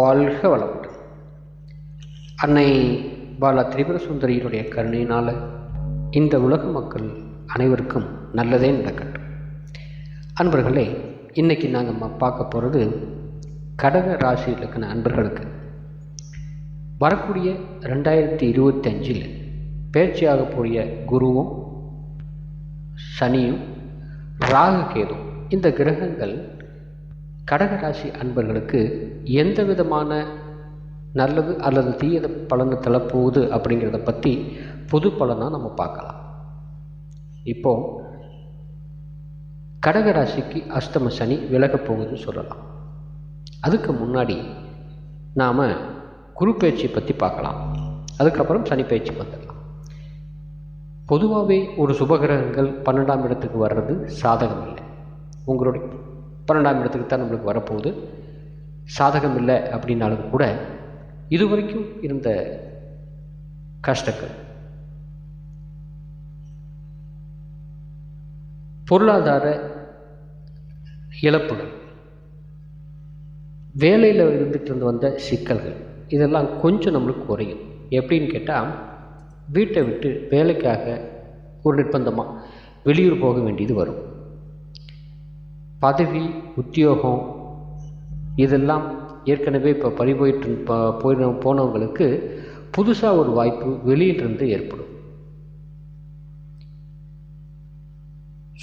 வாழ்க வளமுடன். அன்னை பாலா திரிபுர சுந்தரியினுடைய கருணையினால் இந்த உலக மக்கள் அனைவருக்கும் நல்லதே நடக்கட்டும். அன்பர்களே இன்றைக்கி நாங்கள் பார்க்க போகிறது கடக ராசியில் இருக்கிற அன்பர்களுக்கு. வரக்கூடிய ரெண்டாயிரத்தி இருபத்தஞ்சில் பேர்ச்சியாக குருவும் சனியும் ராகு கேதும் இந்த கிரகங்கள் கடகராசி அன்பர்களுக்கு எந்த விதமான நல்லது அல்லது தீயத பலனை தளப்போகுது அப்படிங்கிறத பற்றி பொது பலனாக நம்ம பார்க்கலாம். இப்போ கடகராசிக்கு அஷ்டம சனி விலகப் போகுதுன்னு சொல்லலாம். அதுக்கு முன்னாடி நாம் குரு பயிற்சியை பற்றி பார்க்கலாம். அதுக்கப்புறம் சனி பயிற்சி வந்துடலாம். பொதுவாகவே ஒரு சுபகிரகங்கள் பன்னெண்டாம் இடத்துக்கு வர்றது சாதகம் இல்லை உங்களுடைய பன்னெண்டாம் இடத்துக்கு தான் நம்மளுக்கு வரப்போகுது. சாதகம் இல்லை அப்படின்னாலும் கூட இதுவரைக்கும் இருந்த கஷ்டங்கள். பொருளாதார இழப்புகள். வேலையில் இருந்துகிட்டு இருந்து வந்த சிக்கல்கள் இதெல்லாம் கொஞ்சம் நம்மளுக்கு குறையும். எப்படின்னு கேட்டால் வீட்டை விட்டு வேலைக்காக ஒரு நிர்பந்தமாக வெளியூர் போக வேண்டியது வரும். பதவி உத்தியோகம் இதெல்லாம் ஏற்கனவே இப்போ பறிபோயிட்டு போய் போனவங்களுக்கு புதுசாக ஒரு வாய்ப்பு வெளியிலிருந்து ஏற்படும்.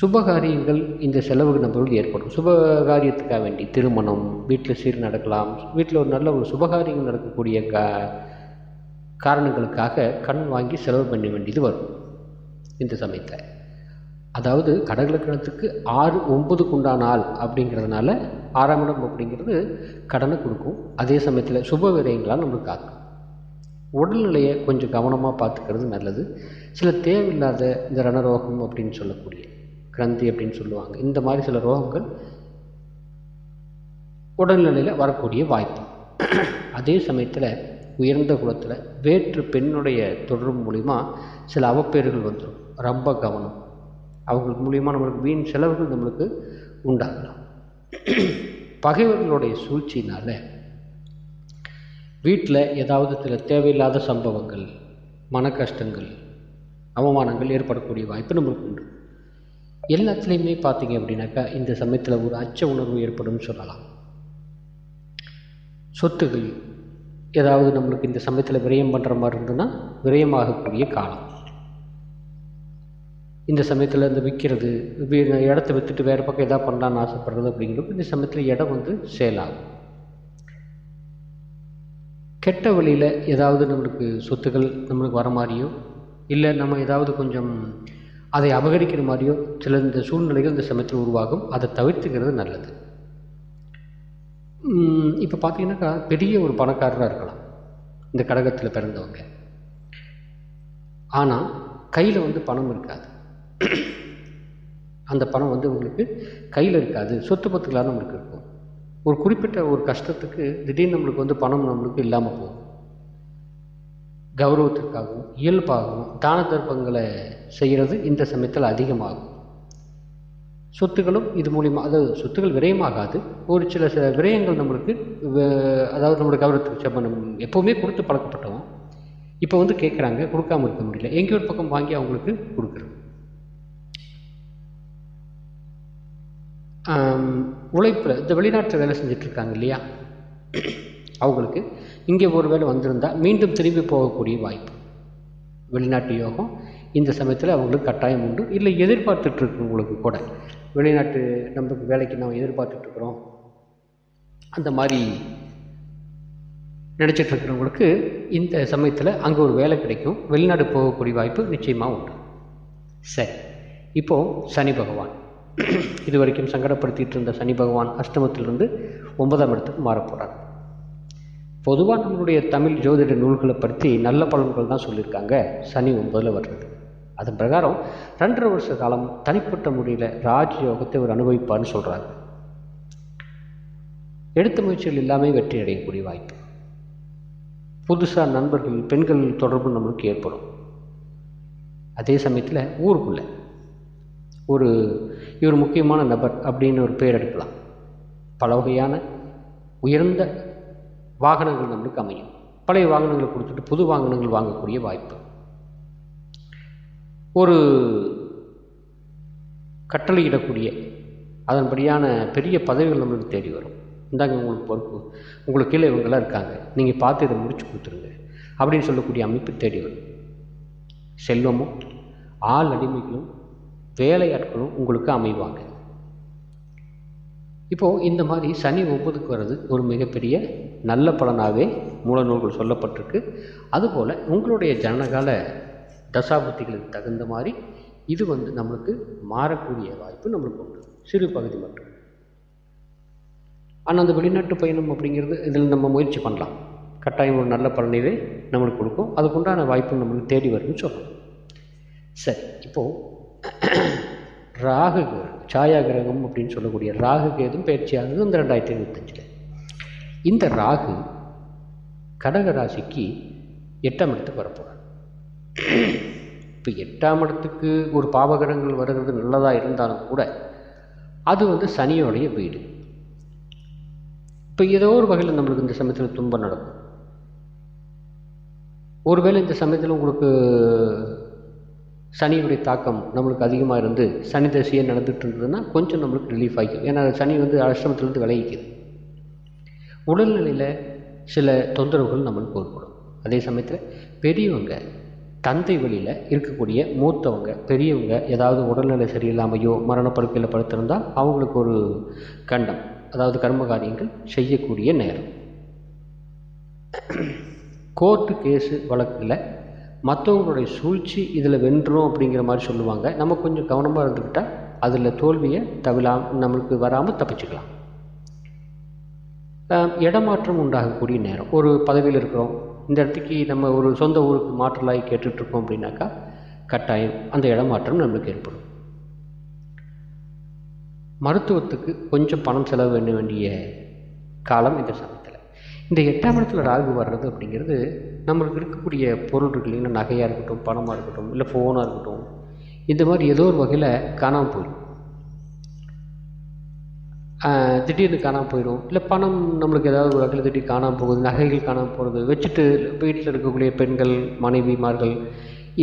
சுபகாரியங்கள் இந்த செலவுக்கு நம்மளுக்கு ஏற்படும். சுபகாரியத்துக்காக வேண்டி திருமணம் வீட்டில் சீர் நடக்கலாம் வீட்டில் ஒரு நல்ல ஒரு சுபகாரியங்கள் நடக்கக்கூடிய கா காரணங்களுக்காக கண் வாங்கி செலவு பண்ண வேண்டியது வரும். இந்த சமயத்தில். அதாவது கடகலக்கணத்துக்கு ஆறு ஒன்பதுக்கு உண்டான ஆள் அப்படிங்கிறதுனால ஆறாம் இடம் அப்படிங்கிறது கடனை கொடுக்கும். அதே சமயத்தில் சுப விரயங்களாக நம்மளுக்கு காக்கும். உடல்நிலையை கொஞ்சம் கவனமாக பார்த்துக்கிறது நல்லது. சில தேவையில்லாத இந்த ரணரோகம் அப்படின்னு சொல்லக்கூடிய கிரந்தி அப்படின்னு சொல்லுவாங்க. இந்த மாதிரி சில ரோகங்கள் உடல்நிலையில் வரக்கூடிய வாய்ப்பு. அதே சமயத்தில் உயர்ந்த குலத்தில் வேற்று பெண்ணுடைய தொடர்பு மூலிமா சில அவப்பேறுகள் வந்துடும் ரொம்ப கவனம் அவங்களுக்கு மூலியமாக நம்மளுக்கு வீண் செலவுகள் நம்மளுக்கு உண்டாகலாம். பகைவர்களுடைய சூழ்ச்சினால் வீட்டில் ஏதாவது சில தேவையில்லாத சம்பவங்கள் மன கஷ்டங்கள் அவமானங்கள் ஏற்படக்கூடிய வாய்ப்பு நம்மளுக்கு உண்டு. எல்லாத்துலேயுமே பார்த்தீங்க அப்படின்னாக்கா இந்த சமயத்தில் ஒரு அச்ச உணர்வு ஏற்படும் சொல்லலாம். சொத்துகள் ஏதாவது நம்மளுக்கு இந்த சமயத்தில் விரயம் பண்ணுற மாதிரி இருந்ததுன்னா விரயமாகக்கூடிய காலம். இந்த சமயத்தில் இந்த விற்கிறது இடத்த விற்றுட்டு வேறு பக்கம் எதாவது பண்ணலான்னு ஆசைப்படுறது அப்படிங்கிறப்ப இந்த சமயத்தில் இடம் வந்து சேலாகும் கெட்ட வழியில் ஏதாவது நம்மளுக்கு சொத்துக்கள் நம்மளுக்கு வர மாதிரியோ இல்லை நம்ம ஏதாவது கொஞ்சம் அதை அபகரிக்கிற மாதிரியோ சில இந்த சூழ்நிலைகள் இந்த சமயத்தில் உருவாகும். அதை தவிர்த்துக்கிறது நல்லது. இப்போ பார்த்தீங்கன்னாக்கா பெரிய ஒரு பணக்காரராக இருக்கலாம். இந்த கடகத்தில் பிறந்தவங்க. ஆனால் கையில் வந்து பணம் இருக்காது. அந்த பணம் வந்து உங்களுக்கு கையில் இருக்காது. சொத்து பத்துக்களாக நம்மளுக்கு இருக்கும். ஒரு குறிப்பிட்ட ஒரு கஷ்டத்துக்கு திடீர்னு நம்மளுக்கு வந்து பணம் நம்மளுக்கு இல்லாமல் போகும். கௌரவத்திற்காகவும் இயல்பாகவும் தான தர்ப்பங்களை செய்கிறது இந்த சமயத்தில் அதிகமாகும். சொத்துக்களும் இது மூலிமா அதாவது சொத்துக்கள் விரயமாகாது. ஒரு சில சில விரயங்கள் நம்மளுக்கு அதாவது நம்மளுக்கு கௌரவத்துக்கு செப்பனம் எப்போவுமே கொடுத்து பழக்கப்பட்டோம். இப்போ வந்து கேட்குறாங்க கொடுக்காம இருக்க முடியல. எங்கேயோ ஒரு பக்கம் வாங்கி அவங்களுக்கு கொடுக்குறோம். உழைப்பில் இந்த வெளிநாட்டில் வேலை செஞ்சிட்ருக்காங்க இல்லையா? அவங்களுக்கு இங்கே ஒரு வேலை வந்திருந்தால் மீண்டும் திரும்பி போகக்கூடிய வாய்ப்பு. வெளிநாட்டு யோகம் இந்த சமயத்தில் அவங்களுக்கு கட்டாயம் உண்டு. இல்லை எதிர்பார்த்துட்ருக்கவங்களுக்கு கூட. வெளிநாட்டு நமக்கு வேலைக்கு நம்ம எதிர்பார்த்துட்ருக்குறோம். அந்த மாதிரி நினச்சிட்ருக்கிறவங்களுக்கு இந்த சமயத்தில் அங்கே ஒரு வேலை கிடைக்கும். வெளிநாடு போகக்கூடிய வாய்ப்பு நிச்சயமாக உண்டு. சரி இப்போது சனி பகவான். இது வரைக்கும் சங்கடப்படுத்திட்டு இருந்த சனி பகவான் அஷ்டமத்திலிருந்து ஒன்பதாம் இடத்துக்கு மாறப்போகிறார் பொதுவாக நம்மளுடைய தமிழ் ஜோதிட நூல்களை பற்றி நல்ல பலன்கள் தான் சொல்லியிருக்காங்க. சனி ஒன்பதில் வர்றது. அதன் பிரகாரம் ரெண்டரை வருஷ காலம் தனிப்பட்ட முறையில் ராஜயோகத்தை ஒரு அனுபவிப்பார்னு சொல்கிறாங்க எடுத்த முயற்சிகள் எல்லாமே வெற்றி அடையக்கூடிய வாய்ப்பு. புதுசாக நண்பர்கள் பெண்கள் தொடர்பு நம்மளுக்கு ஏற்படும். அதே சமயத்தில் ஊருக்குள்ளே ஒரு இவர் முக்கியமான நபர் அப்படின்னு ஒரு பேர் எடுக்கலாம். பல வகையான உயர்ந்த வாகனங்கள் நம்மளுக்கு அமையும். பழைய வாகனங்களை கொடுத்துட்டு புது வாகனங்கள் வாங்கக்கூடிய வாய்ப்பு. ஒரு கட்டளையிடக்கூடிய அதன்படியான பெரிய பதவிகள் நம்மளுக்கு தேடி வரும். இந்தாங்க உங்களுக்கு பொறுப்பு. உங்களுக்கு கீழே இவங்கெல்லாம் இருக்காங்க. நீங்கள் பார்த்து இதை முடிச்சு கொடுத்துருங்க அப்படின்னு சொல்லக்கூடிய அமைப்பு தேடி வரும். செல்வமும் ஆள் அடிமைகளும் வேலையாட்களும் உங்களுக்கு அமைவாங்க. இப்போது இந்த மாதிரி சனி ஒன்பதுக்கு வர்றது ஒரு மிகப்பெரிய நல்ல பலனாகவே மூலநூல்கள் சொல்லப்பட்டிருக்கு. அதுபோல் உங்களுடைய ஜனனகால தசாபுத்திகளுக்கு தகுந்த மாதிரி இது வந்து நம்மளுக்கு மாறக்கூடிய வாய்ப்பு நம்மளுக்கு உண்டு. சிறு பகுதி மட்டும். ஆனால் அந்த வெளிநாட்டு பயணம் அப்படிங்கிறது இதில் நம்ம முயற்சி பண்ணலாம். கட்டாயம் ஒரு நல்ல பலனையே நம்மளுக்கு கொடுக்கும். அதுக்குண்டான வாய்ப்பு நம்மளுக்கு தேடி வரும்னு சொல்லலாம். சரி இப்போது ராகு சாயா கிரகம் அப்படின்னு சொல்லக்கூடிய ராகு கேதும் பயிற்சியானது இந்த ரெண்டாயிரத்தி இருபத்தஞ்சில். இந்த ராகு கடக ராசிக்கு எட்டாம் இடத்துக்கு வரப்போகிறார் இப்போ எட்டாம் இடத்துக்கு ஒரு பாவகிரகங்கள் வருகிறது நல்லதாக இருந்தாலும் கூட அது வந்து சனியோடைய வீடு. இப்போ ஏதோ ஒரு வகையில் நம்மளுக்கு இந்த சமயத்தில் துன்பம் நடக்கும். ஒருவேளை இந்த சமயத்தில் உங்களுக்கு சனியுடைய தாக்கம் நம்மளுக்கு அதிகமாக இருந்து சனி தசையே நடந்துகிட்டு இருந்ததுன்னா கொஞ்சம் நம்மளுக்கு ரிலீஃப் ஆகிக்கும் ஏன்னா சனி வந்து அஷ்டமத்திலேருந்து விளைவிக்குது உடல்நிலையில் சில தொந்தரவுகள் நம்மளுக்கு ஏற்படும். அதே சமயத்தில் பெரியவங்க தந்தை வழியில் இருக்கக்கூடிய மூத்தவங்க பெரியவங்க ஏதாவது உடல்நிலை சரியில்லாமையோ மரணப்படுக்கையில் படுத்திருந்தால் அவங்களுக்கு ஒரு கண்டம் அதாவது கர்ம காரியங்கள் செய்யக்கூடிய நேரம். கோர்ட்டு கேஸு வழக்கில் மற்றவங்களுடைய சூழ்ச்சி இதில் வென்றோம் அப்படிங்கிற மாதிரி சொல்லுவாங்க. நம்ம கொஞ்சம் கவனமாக இருந்துக்கிட்டால் அதில் தோல்வியை தவிலாம் நம்மளுக்கு வராமல் தப்பிச்சுக்கலாம். இடமாற்றம் உண்டாகக்கூடிய நேரம். ஒரு பதவியில் இருக்கிறோம். இந்த இடத்துக்கு நம்ம ஒரு சொந்த ஊருக்கு மாற்றலாகி கேட்டுட்ருக்கோம் அப்படின்னாக்கா கட்டாயம் அந்த இடமாற்றம் நம்மளுக்கு ஏற்படும். மருத்துவத்துக்கு கொஞ்சம் பணம் செலவு பண்ண வேண்டிய காலம் இந்த சமயம். இந்த எட்டாம் இடத்துல ராகு வர்றது அப்படிங்கிறது நம்மளுக்கு இருக்கக்கூடிய பொருள் இருக்கு இல்லைங்களா? நகையாக இருக்கட்டும் பணமாக இருக்கட்டும் இல்லை ஃபோனாக இருக்கட்டும். இந்த மாதிரி ஏதோ ஒரு வகையில் காணாமல் போயிடும் திடீர்னு காணாமல் போயிடும் இல்லை பணம் நம்மளுக்கு ஏதாவது ஒரு வகையில் திடீர் காணாமல் போகுது நகைகள் காணாமல் போகிறது வச்சுட்டு வீட்டில் இருக்கக்கூடிய பெண்கள் மனைவிமார்கள்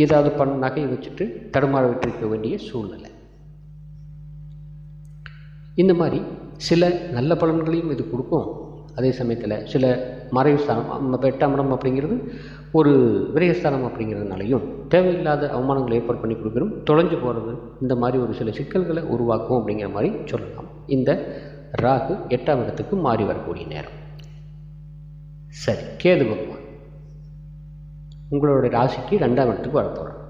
ஏதாவது பண் நகையை வச்சுட்டு தடுமாற விட்டிருக்க வேண்டிய சூழ்நிலை. இந்த மாதிரி சில நல்ல பலன்களையும் இது கொடுக்கும். அதே சமயத்தில் சில மறைவுஸ்தானம் நம்ம எட்டாம் இடம் அப்படிங்கிறது ஒரு விரயஸ்தானம் அப்படிங்கிறதுனாலையும் தேவையில்லாத அவமானங்களை ஏற்பாடு பண்ணி கொடுக்குறோம் தொலைஞ்சு போகிறது இந்த மாதிரி ஒரு சில சிக்கல்களை உருவாக்கும் அப்படிங்கிற மாதிரி சொல்லலாம். இந்த ராகு எட்டாம் இடத்துக்கு மாறி வரக்கூடிய நேரம். சரி கேது பகவான். உங்களுடைய ராசிக்கு ரெண்டாம் இடத்துக்கு வரப்போகிறோம்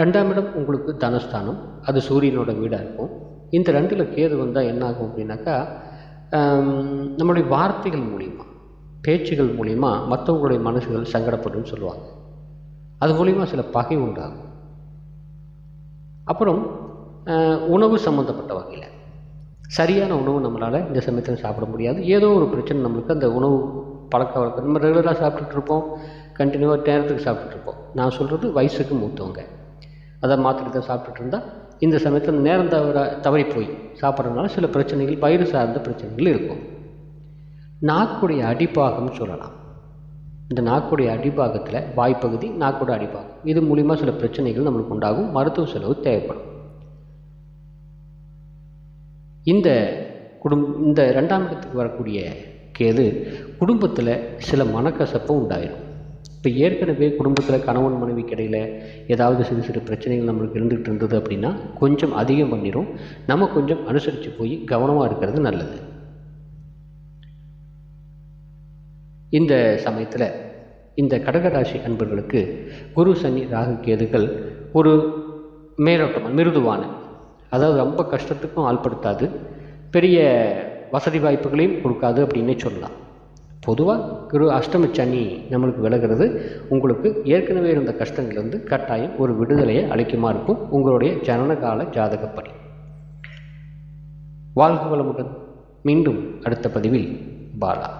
ரெண்டாம் இடம் உங்களுக்கு தனஸ்தானம். அது சூரியனோட வீடாக இருக்கும். இந்த ரெண்டில் கேது வந்தால் என்ன ஆகும் அப்படின்னாக்கா நம்மளுடைய வார்த்தைகள் மூலிமா பேச்சுகள் மூலிமா மற்றவங்களுடைய மனசுகள் சங்கடப்படும் சொல்லுவாங்க. அது மூலிமா சில பகை உண்டாகும். அப்புறம் உணவு சம்மந்தப்பட்ட வகையில். சரியான உணவு நம்மளால் இந்த சமயத்தில் சாப்பிட முடியாது. ஏதோ ஒரு பிரச்சனை நம்மளுக்கு அந்த உணவு பழக்க வழக்கம் நம்ம ரெகுலராக சாப்பிட்டுட்டு இருப்போம். கண்டினியூவாக நேரத்துக்கு சாப்பிட்டுட்டு இருப்போம். நான் சொல்கிறது வயசுக்கு மூத்தவங்க. அதை மாத்திரத்தை சாப்பிட்டுட்டு இருந்தால் இந்த சமயத்தில் நேரம் தவற தவறி போய் சாப்பிட்றதுனால சில பிரச்சனைகள் வயிறு சார்ந்த பிரச்சனைகள் இருக்கும். நாக்குடைய அடிப்பாகம்னு சொல்லலாம். இந்த நாக்குடைய அடிபாகத்தில் வாய்ப்பகுதி நாக்கோட அடிபாகம் இது மூலிமா சில பிரச்சனைகள் நம்மளுக்கு உண்டாகும் மருத்துவ செலவு தேவைப்படும். இந்த குடும் இந்த ரெண்டாம் இடத்துக்கு வரக்கூடிய கேது குடும்பத்தில் சில மனக்கசப்பும் உண்டாயிடும். இப்போ ஏற்கனவே குடும்பத்தில் கணவன் மனைவிக்கு இடையில் ஏதாவது சிறு சிறு பிரச்சனைகள் நம்மளுக்கு இருந்துகிட்டு இருந்தது அப்படின்னா கொஞ்சம் அதிகம் பண்ணிடும் நம்ம கொஞ்சம் அனுசரித்து போய் கவனமாக இருக்கிறது நல்லது. இந்த சமயத்தில் இந்த கடகராசி அன்பர்களுக்கு குரு சனி ராகு கேதுகள் ஒரு மேலோட்டம் மிருதுவான அதாவது ரொம்ப கஷ்டத்துக்கும் ஆள்படுத்தாது பெரிய வசதி வாய்ப்புகளையும் கொடுக்காது அப்படின்னே சொல்லலாம். பொதுவாக குரு அஷ்டமி சனி நம்மளுக்கு விலகிறது. உங்களுக்கு ஏற்கனவே இருந்த கஷ்டங்கள்லேருந்து கட்டாயம் ஒரு விடுதலையை அளிக்குமா இருக்கும் உங்களுடைய ஜனனகால ஜாதகப்படி. வாழ்க வளமுடன். மீண்டும் அடுத்த பதிவில் பாலா